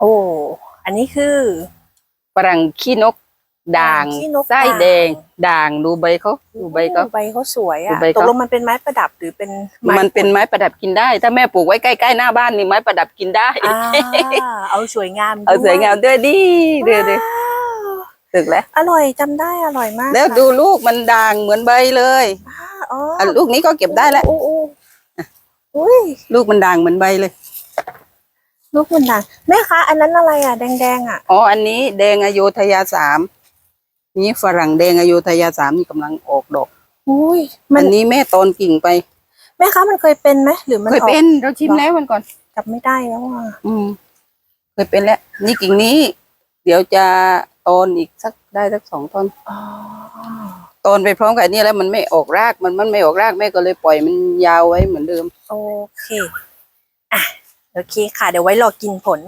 โอ้ อันนี้คือฝรั่งขี้นกด่างฝรั่งขี้นกไส้ด่างแดง ด่างดูใบเขาดูใบเขาใบเขาสวยดูอะใบตเขากลงมันเป็นไม้ประดับหรือเป็นไมันเป็นไม้ประดับกินได้ ถ้าแม่ปลูกไว้ใกล้ๆหน้าบ้านนี่ไม้ประดับกินได้อ่าเอาสวยงามเอาสวยงามด้วยดิเดือดว้าวตึกแล้วอร่อยจำได้อร่อยมาก แล้วค่ะดูลูกมันด่างเหมือนใบเลยอ่าอ๋ออะลูกนี้ก็เก็บได้แล้วโอ้โอ้อุ้ยลูกมันด่างเหมือนใบเลย ลูกมันดังแม่คะอันนั้นอะไรอะแดงๆอะอ๋ออันนี้แดงอโยธยาสามนี่ฝรั่งแดงอโยธยาสามนี่กำลังออกดอกอุ้ยมัอันนนี้แม่ตอนกิ่งไป แม่คะมันเคยเป็นไหมหรือมันเคยออกเป็นเราชิมแล้ววันก่อนจับไม่ได้แล้วอะอืมเคยเป็นแล้ว นี่กิ่งนี้ เดี๋ยวจะตอนอีกสักได้สักสองต้นอ๋อตอนไปพร้อมกับอันนี้แล้วมันไม่ออกรากมันมันไม่ออกรากแม่ก็เลยปล่อยมันยาวไว้เหมือนเดิม โอเคอะ โอเคค่ะ เดี๋ยวไว้รอกินผล